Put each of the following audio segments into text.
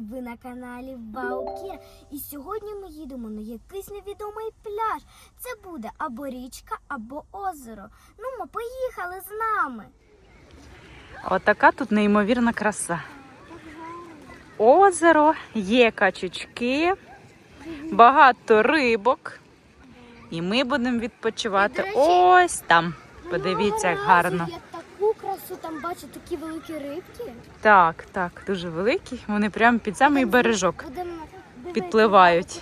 ви на каналі Ваукір. І сьогодні ми їдемо на якийсь невідомий пляж. Це буде або річка, або озеро. Ну, ми поїхали з нами. Отака тут неймовірна краса. Озеро, є качечки, багато рибок. І ми будемо відпочивати ось там. Подивіться, як гарно. разу Я таку красу там бачу, такі великі рибки. Так, так, дуже великі. Вони прямо під самий бережок. Будемо дивитися, Підпливають.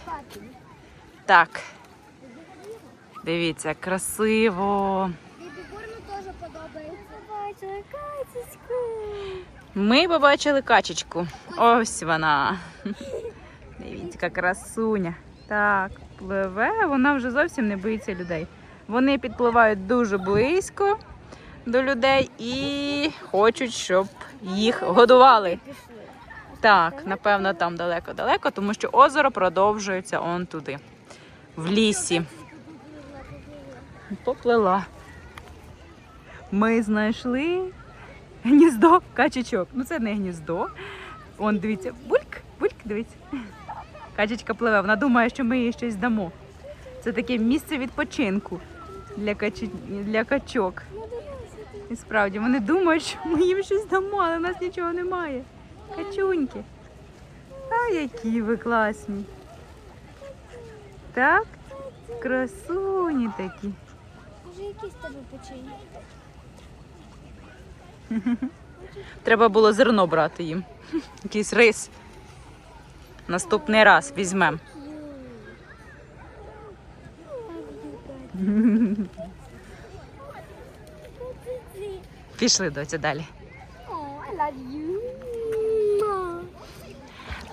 Так. Дивіться, красиво. Бібі Бурну теж подобається. Бачила катечку. Ми побачили качечку. Ось вона. Дивіться, яка красуня. Так, пливе, вона вже зовсім не боїться людей. Вони підпливають дуже близько до людей і хочуть, щоб їх годували. Так, напевно, там далеко-далеко, тому що озеро продовжується он туди, в лісі. Поплила. Ми знайшли гніздо качечок. Ну це не гніздо. Он дивіться, бульк, бульк, дивіться. Качечка пливе, вона думає, що ми їй щось дамо. Це таке місце відпочинку для, качі... для качок. І справді вони думають, що ми їм щось дамо, але в нас нічого немає. Качуньки. А які ви класні. Так? Красуні такі. Може, якісь тебе печені? Треба було зерно брати їм. Якийсь рис. Наступний раз візьмемо. Пішли доця далі.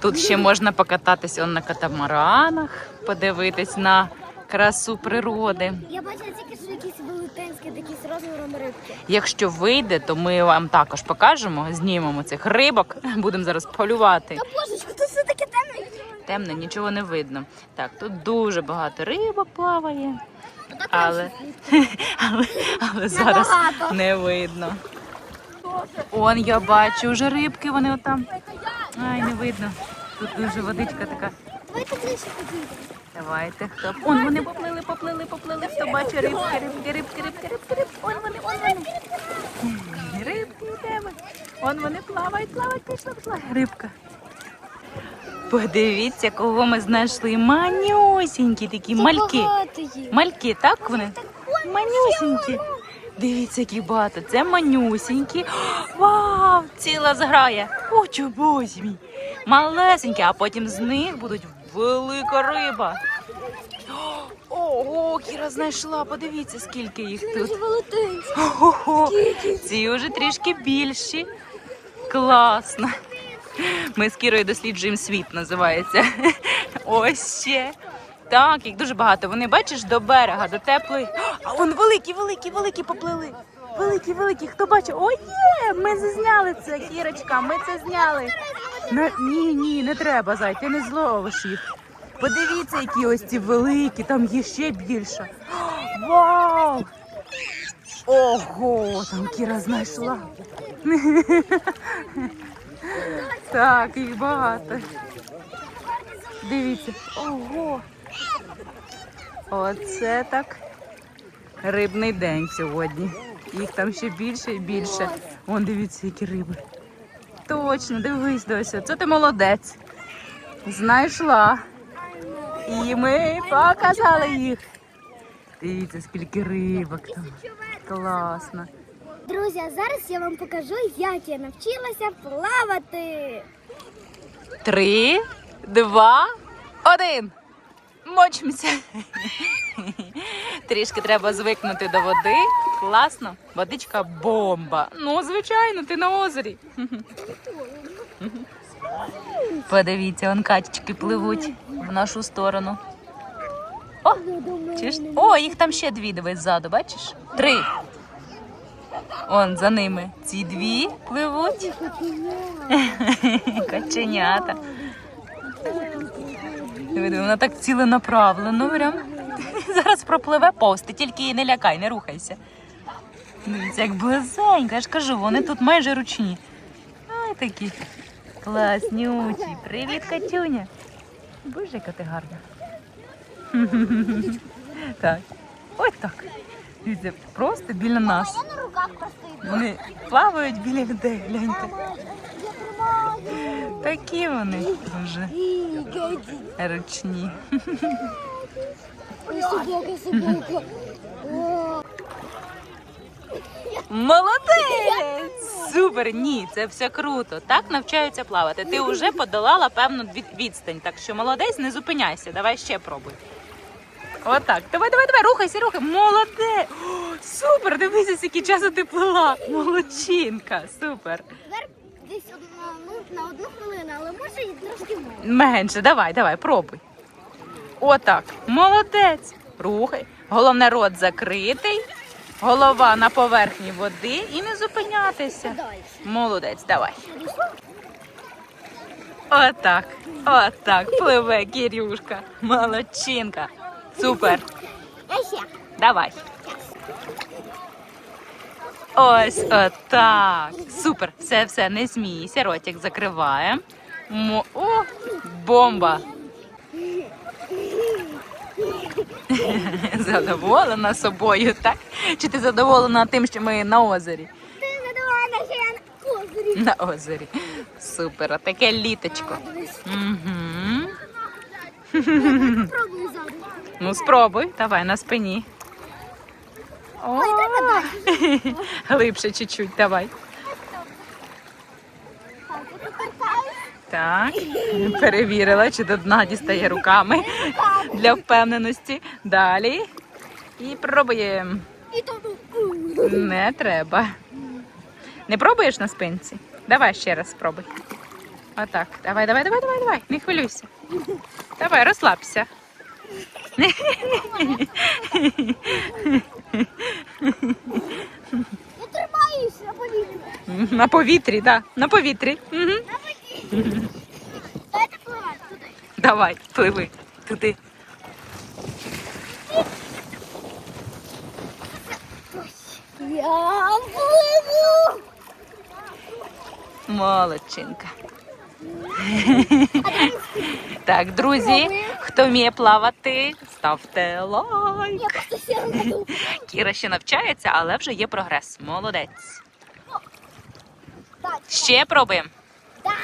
Тут ще можна покататись он на катамаранах, подивитись на красу природи. Я бачила тільки, що якісь велетенські такі з розміром рибки. Якщо вийде, то ми вам також покажемо, знімемо цих рибок. Будемо зараз полювати. Та божечко, тут все таке темне. Темно, нічого не видно. Так, тут дуже багато рибок плаває, але, але, але зараз не видно. Он я бачу вже рибки, вони отам. Ай, не видно. Тут дуже водичка така. Давайте ближче підійдемо. Давайте, хто. Он вони поплили, поплили, поплили. Хто бачить рибки, рибки, рибки, рибки, рибки, рибки. Он вони, он вони. Рибки у тебе. Он вони плавають, плавають, пішла, пішла. Рибка. Подивіться, кого ми знайшли. Манюсінькі такі мальки. Мальки, так вони? Манюсінькі. Дивіться, які багато. Це манюсінькі. Вау! Ціла зграя. О, чубось мій. Малесенькі, а потім з них будуть велика риба. Ого, Кіра знайшла. Подивіться, скільки їх тут. Ого, ці вже трішки більші. Класно. Ми з Кірою досліджуємо світ, називається. Ось ще. Так, їх дуже багато. Вони бачиш до берега, до теплої. А вон великі, великі, великі поплили. Великі, великі. Хто бачив? О, є! Ми зазняли це, Кірочка, ми це зняли. На... Ні, ні, не треба, зай, ти не зловиш їх. Подивіться, які ось ці великі, там є ще більше. Вау! Ого, там Кіра знайшла. Так, їх багато. Дивіться. Ого. Оце так. Рибний день сьогодні. Їх там ще більше і більше. Вон дивіться, які риби. Точно, дивись, Дося. Це ти молодець. Знайшла. І ми показали їх. Дивіться, скільки рибок там. Класно. Друзі, а зараз я вам покажу, як я навчилася плавати. Три, два, один. Мочимося. Трішки треба звикнути до води. Класно. Водичка бомба. Ну, звичайно, ти на озері. Подивіться, он качечки пливуть в нашу сторону. О, чуєш? О, їх там ще дві дивись ззаду, бачиш? Три. Он за ними. Ці дві пливуть. Каченята. Диви, Вона так ціленаправлено прям. Зараз пропливе повз, ти тільки її не лякай, не рухайся. Дивіться, як близенько, я ж кажу, вони тут майже ручні. Ай такі Класнючий. Привіт, Катюня. Боже, яка ти гарна. Так. Ось так. Дивіться, просто біля нас. На руках постою. Вони плавають біля людей, гляньте. Я тримаю. Такі вони дуже ручні. Молодець! Супер! Ні, це все круто. Так навчаються плавати. Ти вже подолала певну від- відстань. Так що молодець, не зупиняйся. Давай ще пробуй. Отак. Давай, давай, давай, рухайся, рухай. Молодець! О, супер! Дивися, скільки часу ти плила. Молодчинка, супер. Тепер десь одна, ну, на одну хвилину, але може і трошки менше. Менше, давай, давай, пробуй. Отак. Молодець. Рухай. Головне, рот закритий. Голова на поверхні води і не зупинятися. Далі. Молодець, давай. Отак. Отак. Пливе Кірюшка. Молодчинка. Супер. Давай. Ось отак. Супер. Все, все, не смійся. Ротик закриваємо. Мо... О, бомба. Задоволена собою, так? Чи ти задоволена тим, що ми на озері? Ти не давай на ще на козирі. На озері. Супер, а таке літочко. Угу. Ну, спробуй, давай на спині. О, глибше чуть-чуть, давай. Так, перевірила, чи до дна дістає руками для впевненості. Далі. І пробуємо. Не треба. Не пробуєш на спинці? Давай ще раз спробуй. Отак. Давай, давай, давай, давай, давай. Не хвилюйся. Давай, розслабся. Я тримаюсь на повітрі. На повітрі, так. На повітрі. Угу. На повітрі. Дайте пливати туди. Давай, пливи туди. Я пливу. Молодчинка. Так, друзі, хто вміє плавати, ставте лайк. Кіра ще навчається, але вже є прогрес. Молодець. Ще пробуємо.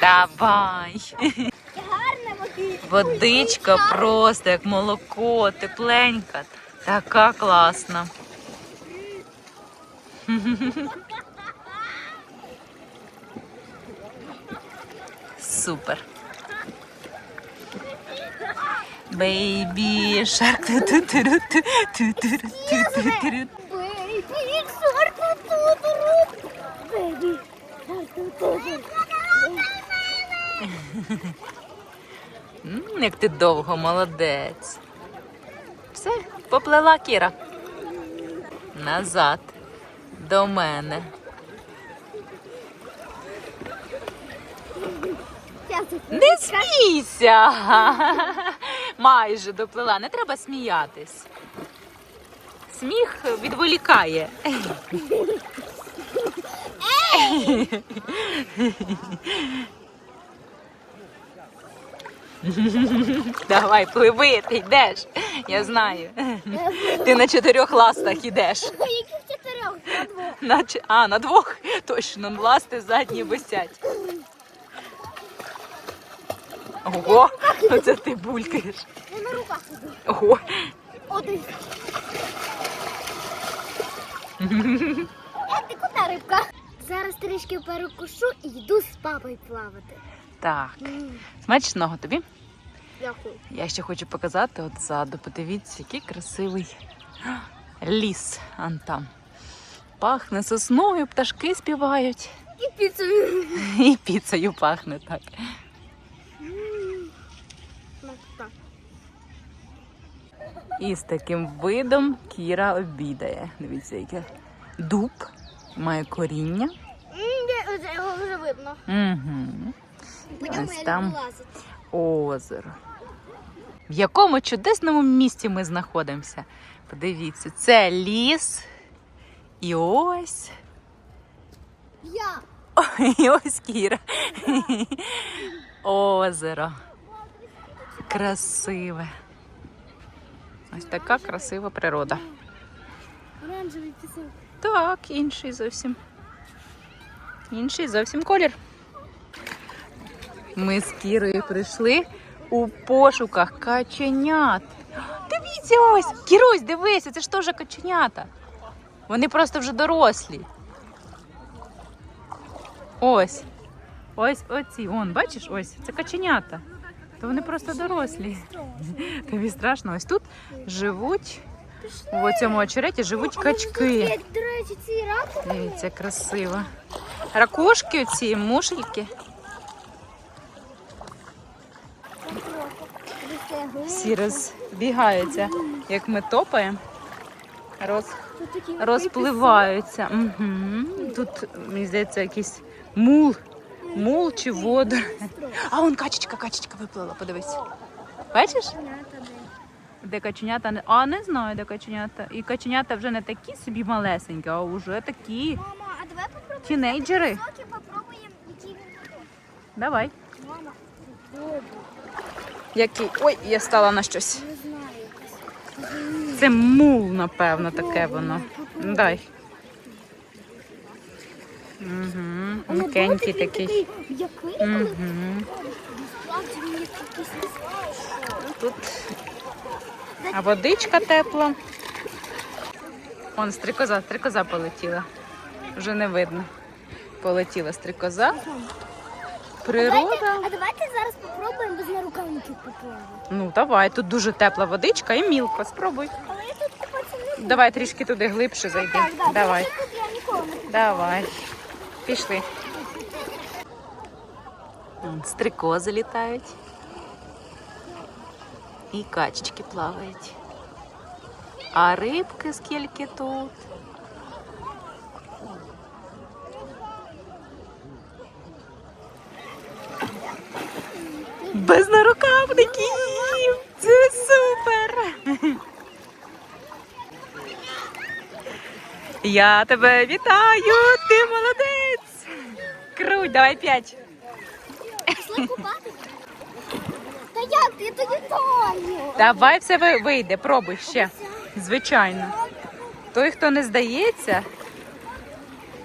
Давай. Водичка. Водичка просто як молоко, тепленька. Така класна. Супер. Бейбі шарк. Бейбі, шарк, ту-ту-ру. Бейбі, шарк, ту-ту-ру. Як ти довго, молодець. Все, поплила Кіра. Назад. До мене. Щас я Не смійся. Майже доплила. Не треба сміятись. Сміх відволікає. Давай, пливи, ти йдеш. Я знаю. Ти на чотирьох ластах йдеш. Яких чотирьох? На двох. А, на двох? Точно, ласти задні висять. Ого, оце ти булькаєш. Я на руках іду. Ого. Один. Е, ти куди рибка? Зараз трішки перекушу і йду з папою плавати. Так, смачного тобі. Дякую. Я ще хочу показати от ззаду. Подивіться, який красивий ліс он там. Пахне сосною, пташки співають. І піцею. І піцею пахне так. І з таким видом Кіра обідає. Дивіться, яке дуб має коріння. Його вже видно. Угу. Ось там. озеро. В якому чудесному місці ми знаходимося. Подивіться, це ліс. І ось Я І ось Кіра. Озеро. Красиве. Ось така красива природа. Оранжевий пісок. Так, інший зовсім. Інший зовсім колір. Ми з Кірою прийшли у пошуках каченят. Дивіться ось! Кірусь, дивися, це ж теж каченята. Вони просто вже дорослі. Ось. Ось оці. Вон, бачиш, ось, це каченята. То вони просто дорослі. Тобі страшно. Ось тут живуть, в цьому очереті живуть качки. Ці Дивіться, красиво. Ракушки оці, мушельки. Всі розбігаються, як ми топаємо, роз, розпливаються. Угу. Тут, мені здається, якийсь мул, мул чи вода. А вон качечка, качечка виплила, подивись. Бачиш? Де каченята? не- А, не знаю, де каченята. І каченята вже не такі собі малесенькі, а вже такі Мама, а давай попробуємо тінейджери. соки, попробуємо, які він такий. Давай. Мама. Який? Ой, я стала на щось. Не знаю якось. Це мул, напевно, таке воно. Дай. Угу. М'якенький такий. Угу. Тут а водичка тепла. Вон стрикоза, стрикоза полетіла. Вже не видно. Полетіла стрикоза. Природа. А давайте зараз попробуємо без нарукавників поплавати. Ну, давай, тут дуже тепла водичка і мілко. Спробуй. Але я тут купатися не буду. Давай трішки туди глибше зайди. Так, так, Давай. Тут я ніколи не. Давай. Пішли. Стрикози літають. І качечки плавають. А рибки скільки тут. Без нарукавників! Це супер! Я тебе вітаю! Ти молодець! Круть, давай п'ять. Пішли. Та як ти? Тоді тоню. Давай все ви- вийде, пробуй ще. Звичайно. Той, хто не здається,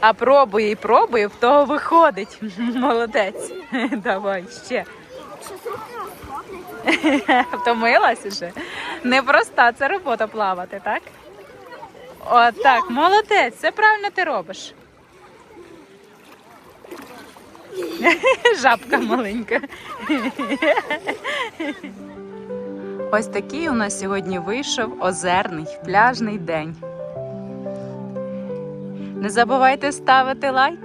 а пробує і пробує, в того виходить. Молодець. Давай ще. Руки. Втомилась уже? Непроста це робота плавати, так? О, так, молодець, все правильно ти робиш. Жабка маленька. Ось такий у нас сьогодні вийшов озерний пляжний день. Не забувайте ставити лайк.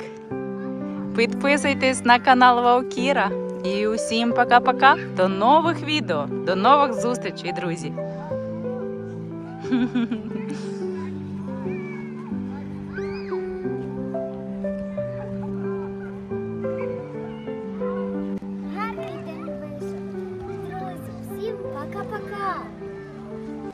Підписуйтесь на канал Ваукіра. І усім пока-пока. До нових відео, до нових зустрічей, друзі.